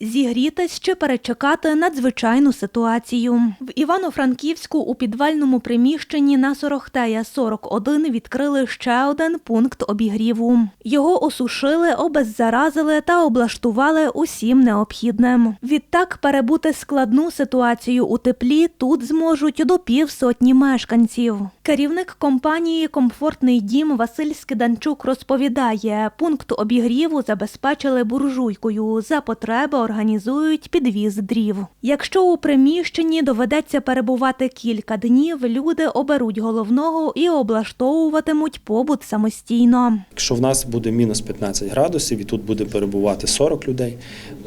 зігрітись чи перечекати надзвичайну ситуацію. В Івано-Франківську у підвальному приміщенні на Сорохтея 41 відкрили ще один пункт обігріву. Його осушили, обеззаразили та облаштували усім необхідним. Відтак перебути складну ситуацію у теплі тут зможуть до півсотні мешканців. Керівник компанії Комфортний дім Василь Скиданчук розповідає, пункт обігріву забезпечили буржуйкою. За потреби організують підвіз дрів. Якщо у приміщенні доведеться перебувати кілька днів, люди оберуть головного і облаштовуватимуть побут самостійно. Якщо в нас буде мінус 15 градусів і тут буде перебувати 40 людей,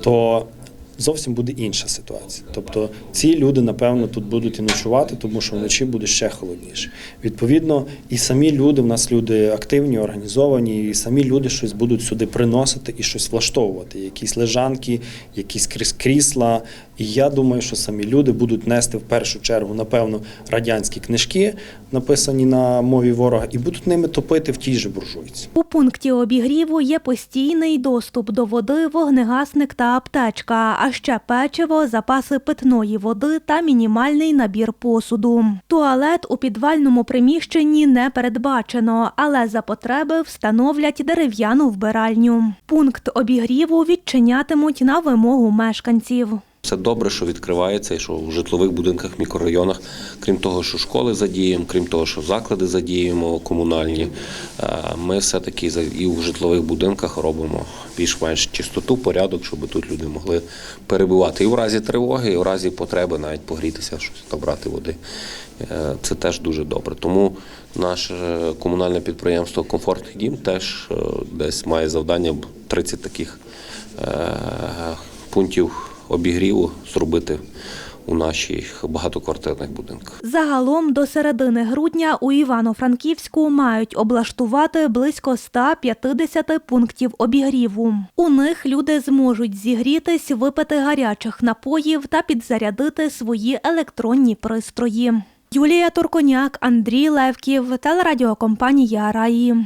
то зовсім буде інша ситуація. Тобто ці люди, напевно, тут будуть і ночувати, тому що вночі буде ще холодніше. Відповідно, і самі люди, в нас люди активні, організовані, і самі люди щось будуть сюди приносити і щось влаштовувати. Якісь лежанки, якісь крісла. І я думаю, що самі люди будуть нести в першу чергу, напевно, радянські книжки, написані на мові ворога, і будуть ними топити в тій же буржуйці. У пункті обігріву є постійний доступ до води, вогнегасник та аптечка, а ще печиво, запаси питної води та мінімальний набір посуду. Туалет у підвальному приміщенні не передбачено, але за потреби встановлять дерев'яну вбиральню. Пункт обігріву відчинятимуть на вимогу мешканців. Це добре, що відкривається, і що в житлових будинках, мікрорайонах, крім того, що школи задіємо, крім того, що заклади задіємо комунальні, е, ми все-таки і в житлових будинках робимо більш-менш чистоту, порядок, щоб тут люди могли перебувати і в разі тривоги, і в разі потреби навіть погрітися, щось набрати води. Е, Це теж дуже добре. Тому наше комунальне підприємство Комфортний дім теж е, десь має завдання 30 таких пунктів обігріву зробити у наших багатоквартирних будинках. Загалом до середини грудня у Івано-Франківську мають облаштувати близько 150 пунктів обігріву. У них люди зможуть зігрітись, випити гарячих напоїв та підзарядити свої електронні пристрої. Юлія Турконяк, Андрій Левків, телерадіокомпанія Раї.